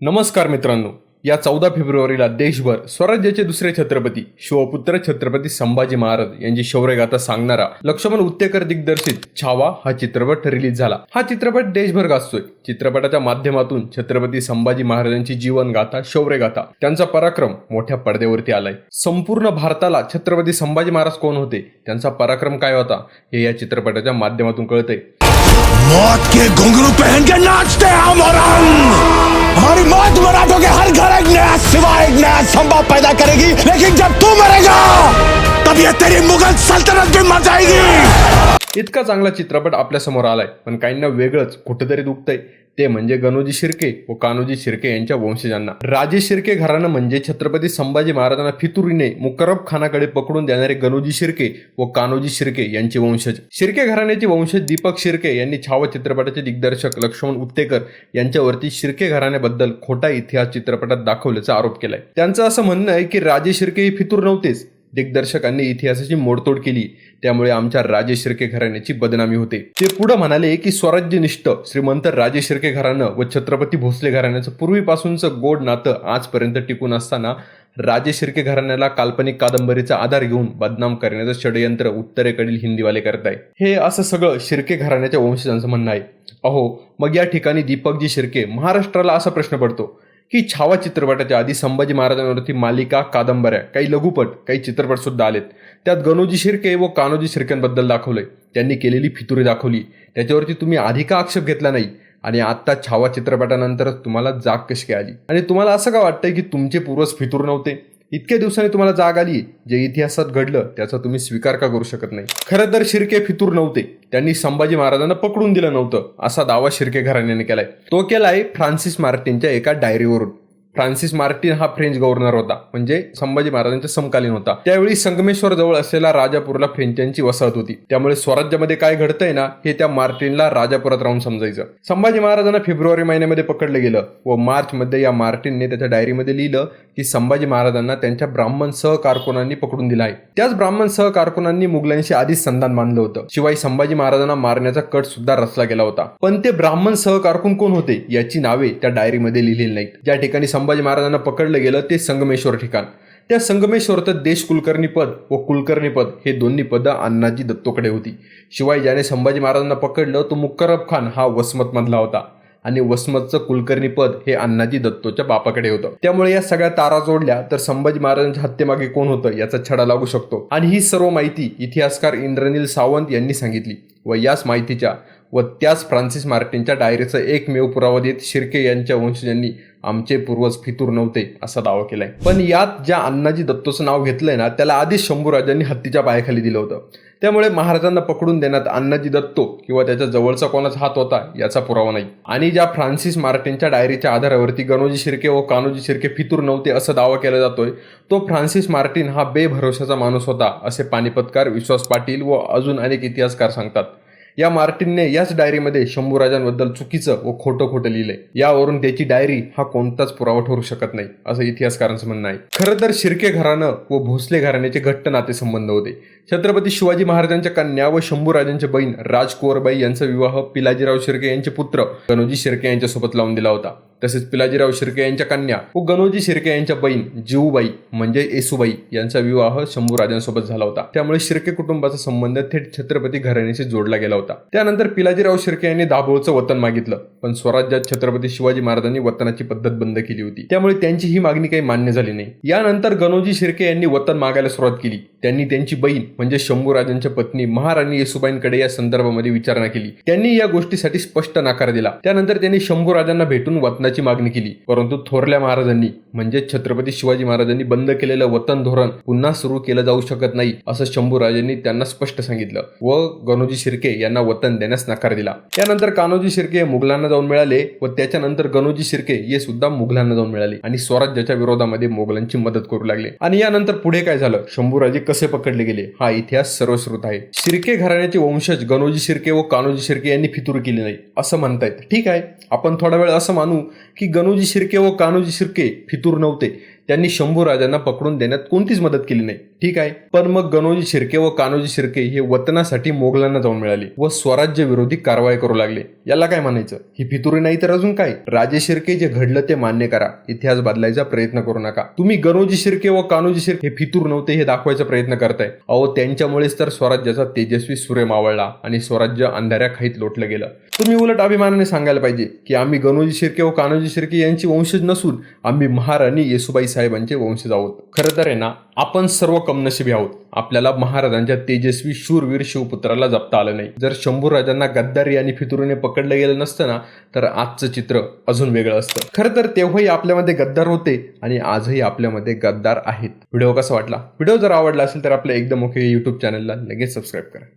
नमस्कार मित्रांनो या चौदा फेब्रुवारीला देशभर स्वराज्याचे दुसरे छत्रपती शिवपुत्र छत्रपती संभाजी महाराज यांची शौर्यगाथा सांगणारा लक्ष्मण उत्तेकर दिग्दर्शित छावा हा चित्रपट रिलीज झाला. हा चित्रपट देशभर गाजतोय. चित्रपटाच्या माध्यमातून छत्रपती संभाजी महाराजांची जीवनगाथा शौर्यगाथा त्यांचा पराक्रम मोठ्या पडद्यावरती आलाय. संपूर्ण भारताला छत्रपती संभाजी महाराज कोण होते? त्यांचा पराक्रम काय होता? हे या चित्रपटाच्या माध्यमातून कळतंय. मौत के घुंगरू पहन के नाचते हम और हम! हमारी मौत मराठों के हर घर एक नया सिवा एक नया संभव पैदा करेगी। लेकिन जब तू मरेगा तब ये तेरी मुगल सल्तनत भी मर जाएगी। इतका चांगला चित्रपट आपल्यासमोर आलाय पण काहींना वेगळंच कुठेतरी दुखतंय. ते म्हणजे गणोजी शिर्के व कान्होजी शिर्के यांच्या वंशजांना. राजे शिर्के घराणं म्हणजे छत्रपती संभाजी महाराजांना फितुरीने मुकरब खानाकडे पकडून देणारे गणोजी शिर्के व कान्होजी शिर्के यांचे वंशज. शिर्के घराण्याचे वंशज दीपक शिर्के यांनी छावा चित्रपटाचे दिग्दर्शक लक्ष्मण उत्तेकर यांच्यावरती शिर्के घराण्याबद्दल खोटा इतिहास चित्रपटात दाखवल्याचा आरोप केलाय. त्यांचं असं म्हणणं आहे की राजे शिर्के हे फितूर नव्हतेच दिग्दर्शकांनी इतिहासाची मोडतोड केली. त्यामुळे आमच्या राजे शिर्के घराण्याची बदनामी होते. ते पुढे म्हणाले की स्वराज्यनिष्ठ श्रीमंत राजे शिर्के घराणं व छत्रपती भोसले घराण्याचं पूर्वीपासूनचं गोड नातं आजपर्यंत टिकून असताना राजे शिर्के घराण्याला काल्पनिक कादंबरीचा आधार घेऊन बदनाम करण्याचं षडयंत्र उत्तरेकडील हिंदीवाले करत आहे हे असं सगळं शिर्के घराण्याच्या वंशजांचं म्हणणं आहे. अहो मग या ठिकाणी दीपकजी शिर्के महाराष्ट्राला असा प्रश्न पडतो. की छावा चित्रपटाच्या आधी संभाजी महाराजांवरती मालिका कादंबऱ्या काही लघुपट काही चित्रपट सुद्धा आलेत. त्यात गणोजी शिर्के व कान्होजी शिर्केंबद्दल दाखवलंय. त्यांनी केलेली फितुरी दाखवली. त्याच्यावरती तुम्ही आधी का आक्षेप घेतला नाही? आणि आत्ता छावा चित्रपटानंतर तुम्हाला जाग कशी काय आली? आणि तुम्हाला असं का वाटतंय की तुमचे पूर्वज फितूर नव्हते? इतक्या दिवसांनी तुम्हाला जाग आली जे इतिहासात घडलं त्याचा तुम्ही स्वीकार का करू शकत नाही? खरं तर शिर्के फितूर नव्हते. त्यांनी संभाजी महाराजांना पकडून दिलं नव्हतं असा दावा शिर्के घराण्याने केलाय. तो केलाय फ्रान्सिस मार्टिनच्या एका डायरीवरून. फ्रान्सिस मार्टिन हा फ्रेंच गव्हर्नर होता म्हणजे संभाजी महाराजांच्या समकालीन होता. त्यावेळी संगमेश्वर जवळ असलेला राजापूरला फ्रेंचांची वसाहत होती. त्यामुळे स्वराज्यामध्ये काय घडतंय ना हे त्या मार्टिनला राजापुरात राहून समजायचं. संभाजी महाराजांना फेब्रुवारी महिन्यामध्ये पकडलं गेलं व मार्च मध्ये या मार्टिनने त्याच्या डायरीमध्ये लिहिलं की संभाजी महाराजांना त्यांच्या ब्राह्मण सहकारकुनांनी पकडून दिला आहे त्याच ब्राह्मण सहकारकुनांनी मुघलांशी आधीच संधान मानलं होतं. शिवाय संभाजी महाराजांना मारण्याचा कट सुद्धा रचला गेला होता. पण ते ब्राह्मण सहकारकुन कोण होते याची नावे त्या डायरीमध्ये लिहिलेली नाहीत. ज्या ठिकाणी संभाजी महाराजांना पकडलं गेलं ते संगमेश्वर ठिकाण. त्या संगमेश्वर तर देश कुलकर्णी पद व कुलकर्णी पद हे दोन्ही पदं अण्णाजी दत्तोकडे होती. शिवाय ज्याने संभाजी महाराजांना पकडलं तो मुक्करब खान हा वसमतमधला होता. आणि वसमतचं कुलकर्णी पद हे अण्णाजी दत्तोच्या बापाकडे होतं. त्यामुळे या सगळ्या तारा जोडल्या तर संभाजी महाराजांच्या हत्येमागे कोण होतं याचा छडा लागू शकतो. आणि ही सर्व माहिती इतिहासकार इंद्रनील सावंत यांनी सांगितली व याच माहितीच्या व त्याच फ्रान्सिस मार्टिनच्या डायरीचा एकमेव पुरावा देत शिर्के यांच्या वंशजांनी आमचे पूर्वज फितूर नव्हते असा दावा केलाय. पण यात ज्या अण्णाजी दत्तोचं नाव घेतलंय ना त्याला आधीच शंभूराजांनी हत्तीच्या पायाखाली दिलं होतं. त्यामुळे महाराजांना पकडून देण्यात अण्णाजी दत्तो किंवा त्याच्या जवळचा कोणाचा हात होता याचा पुरावा नाही. आणि ज्या फ्रान्सिस मार्टिनच्या डायरीच्या आधारावरती गणोजी शिर्के व कान्होजी शिर्के फितूर नव्हते असा दावा केला जातोय तो फ्रान्सिस मार्टिन हा बेभरोशाचा माणूस होता असे पानिपतकार विश्वास पाटील व अजून अनेक इतिहासकार सांगतात. या मार्टिनने याच डायरीमध्ये शंभूराजांबद्दल चुकीचं व खोटं खोटं लिहिलंय. यावरून त्याची डायरी हा कोणताच पुरावा ठरू शकत नाही असं इतिहासकारांचं म्हणणं आहे. खरं तर शिर्के घराणं व भोसले घराण्याचे घट्ट नातेसंबंध होते. छत्रपती शिवाजी महाराजांच्या कन्या व शंभूराजांच्या बहीण राजकुवरबाई यांचा विवाह पिलाजीराव शिर्के यांचे पुत्र गणोजी शिर्के यांच्यासोबत लावून दिला होता. तसेच पिलाजीराव शिर्के यांच्या कन्या व गणोजी शिर्के यांच्या बहीण जीवबाई म्हणजे येसुबाई यांचा विवाह शंभूराजांसोबत झाला होता. त्यामुळे शिर्के कुटुंबाचा संबंध थेट छत्रपती घराण्याशी जोडला गेला होता. त्यानंतर पिलाजीराव शिर्के यांनी दाभोळचं वतन मागितलं. पण स्वराज्यात छत्रपती शिवाजी महाराजांनी वतनाची पद्धत बंद केली होती. त्यामुळे त्यांची ही मागणी काही मान्य झाली नाही. यानंतर गणोजी शिर्के यांनी वतन मागायला सुरुवात केली. त्यांनी त्यांची बहीण म्हणजे शंभूराजांच्या पत्नी महाराणी येसुबाईंकडे या संदर्भामध्ये विचारणा केली. त्यांनी या गोष्टीसाठी स्पष्ट नकार दिला. त्यानंतर त्यांनी शंभूराजांना भेटून वतनाची मागणी केली? परंतु थोरल्या महाराजांनी म्हणजे छत्रपती शिवाजी महाराजांनी बंद केलेलं वतन धोरण पुन्हा सुरू केलं जाऊ शकत नाही असं शंभूराजांनी त्यांना स्पष्ट सांगितलं व गणोजी शिर्के यांना वतन देण्यास नकार दिला. त्यानंतर कान्होजी शिर्के मुघलांना जाऊन मिळाले व त्याच्यानंतर गणोजी शिर्के हे सुद्धा मुघलांना जाऊन मिळाले आणि स्वराज्याच्या विरोधामध्ये मोगलांची मदत करू लागले. आणि यानंतर पुढे काय झालं? शंभूराजे कसे पकडले गेले? हा इतिहास सर्वश्रुत आहे. शिर्के घराण्याचे वंशज गणोजी शिर्के व कान्होजी शिर्के यांनी फितूर केली नाही असं म्हणतायत. ठीक आहे आपण थोडा वेळ असं मानू की गणोजी शिर्के व कान्होजी शिर्के फितूर नव्हते. त्यांनी शंभू राजांना पकडून देण्यात कोणतीच मदत केली नाही. ठीक आहे. पण मग गणोजी शिर्के व कान्होजी शिर्के हे वतनासाठी मोगलांना जाऊन मिळाले व स्वराज्य विरोधी कारवाई करू लागले. याला काय म्हणायचं? ही फितुरी नाही तर अजून काय? राजे शिर्के जे घडलं ते मान्य करा. इतिहास बदलायचा प्रयत्न करू नका. तुम्ही गणोजी शिर्के व कान्होजी शिर्के हे फितूर नव्हते हे दाखवायचा प्रयत्न करताय. अहो त्यांच्यामुळेच तर स्वराज्याचा तेजस्वी सूर्य मावळला आणि स्वराज्य अंधाऱ्या खाईत लोटलं गेलं. तुम्ही उलट अभिमानाने सांगायला पाहिजे की आम्ही गणोजी शिर्के व कान्होजी शिर्के यांची वंशज नसून आम्ही महाराणी येसुबाई साहेबांचे वंशज आहोत. खरं तर आहे ना आपण सर्व कमनशिबी आहोत. आपल्याला महाराजांच्या तेजस्वी शूरवीर शिवपुत्राला जपता आलं नाही. जर शंभू राजांना गद्दारी आणि फितुरीने पकडलं गेलं नसतं ना तर आजचं चित्र अजून वेगळं असतं. खरं तर तेव्हाही आपल्यामध्ये गद्दार होते आणि आजही आपल्यामध्ये गद्दार आहेत. व्हिडिओ कसा वाटला? व्हिडिओ जर आवडला असेल तर आपल्या एकदम ओके युट्यूब चॅनलला लगेच सबस्क्राईब करा.